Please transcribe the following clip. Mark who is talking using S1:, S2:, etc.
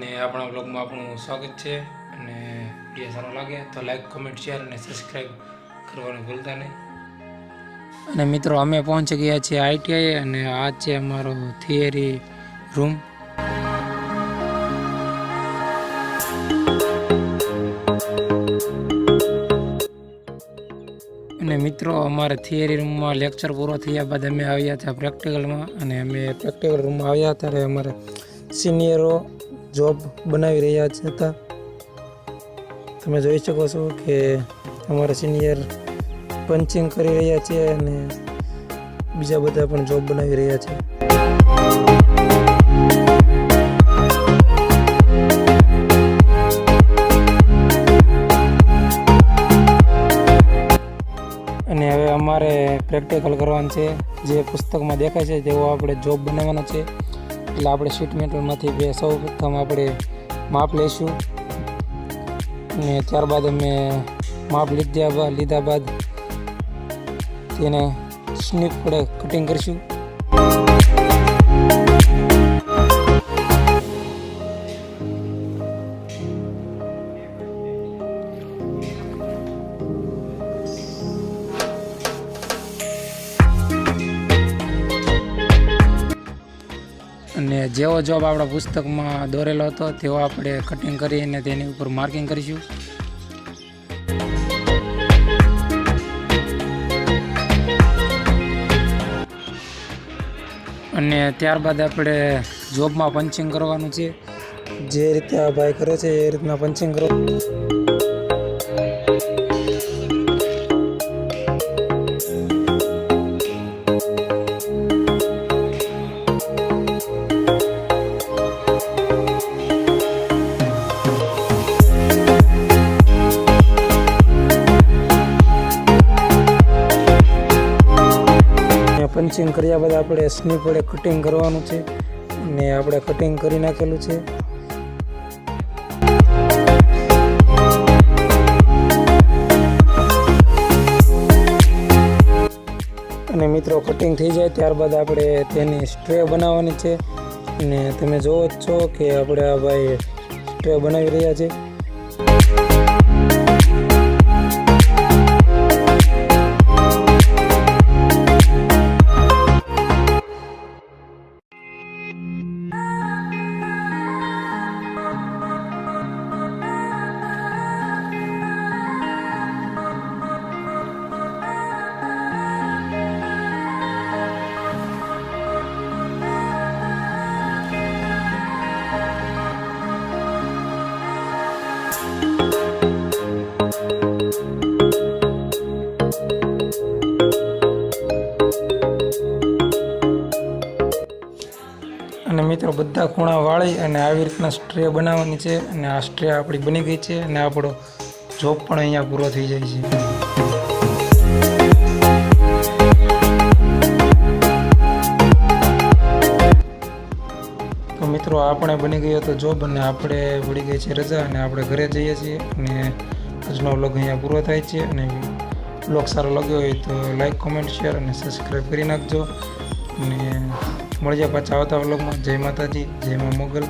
S1: અને આપણા બ્લોગમાં આપણું સ્વાગત છે. અને વીડિયો સારો લાગે તો લાઈક કોમેન્ટ શેર અને સબસ્ક્રાઈબ કરવાનું ભૂલતા નહીં. અને મિત્રો, અમે પહોંચી ગયા છીએ આઈટીઆઈ અને આ છે અમારો થિયરી રૂમ. અને મિત્રો, અમારે થિયરી રૂમમાં લેક્ચર પૂરો થયા બાદ અમે આવ્યા હતા પ્રેક્ટિકલમાં અને અમે પ્રેક્ટિકલ રૂમમાં આવ્યા ત્યારે અમારે સિનિયરો જોબ બનાવી રહ્યા હતા. તમે જોઈ શકો છો કે અમારા સિનિયર પંચિંગ કરી રહ્યા છે અને બીજા બધા પણ જોબ બનાવી રહ્યા છે. અને હવે અમારે પ્રેક્ટિકલ કરવાનું છે. જે પુસ્તકમાં દેખાય છે તેવો આપણે જોબ બનાવવાનો છે. એટલે આપણે શીટ મેટલમાંથી બે સૌ પ્રથમ આપણે માપ લઈશું. અને ત્યારબાદ અમે માપ લીધા બાદ લીધા બાદ તેને સ્નીપ વડે કટિંગ કરીશું. અને જેવો જોબ આપણા પુસ્તકમાં દોરેલો હતો, તેવો આપણે કટિંગ કરીને તેની ઉપર માર્કિંગ કરીશું. અને ત્યારબાદ આપણે જોબમાં પંચિંગ કરવાનું છે. જે રીતે આ ભાઈ કરે છે, એ રીતના પંચિંગ કરો. પંચિંગ કર્યા બાદ આપણે સ્નીપ વડે કટિંગ કરવાનું છે ને આપણે કટિંગ કરી નાખેલું છે. અને મિત્રો કટિંગ થઈ જાય ત્યારબાદ આપણે તેની સ્ટ્રે બનાવવાની છે. અને તમે જોવો જ છો કે આપણે આ ભાઈ સ્ટ્રે બનાવી રહ્યા છે. અને મિત્રો, બધા ખૂણા વાળી અને આવી રીતના સ્ટ્રે બનાવવાની છે અને આ સ્ટ્રે આપણી બની ગઈ છે અને આપણો જોબ પણ અહીંયા પૂરો થઈ જાય છે. તો મિત્રો આપણે બની ગયો તો જોબ અને આપણે પડી ગઈ છે રજા અને આપણે ઘરે જઈએ છીએ અને આજનો વ્લોગ અહીંયા પૂરો થાય છે અને વ્લોગ સારો લાગ્યો હોય તો લાઈક, કોમેન્ટ, શેર અને સબસ્ક્રાઈબ કરી નાખજો અને મળીએ પાછા આવતા વ્લોગમાં જય માતાજી જય મા મોગલ.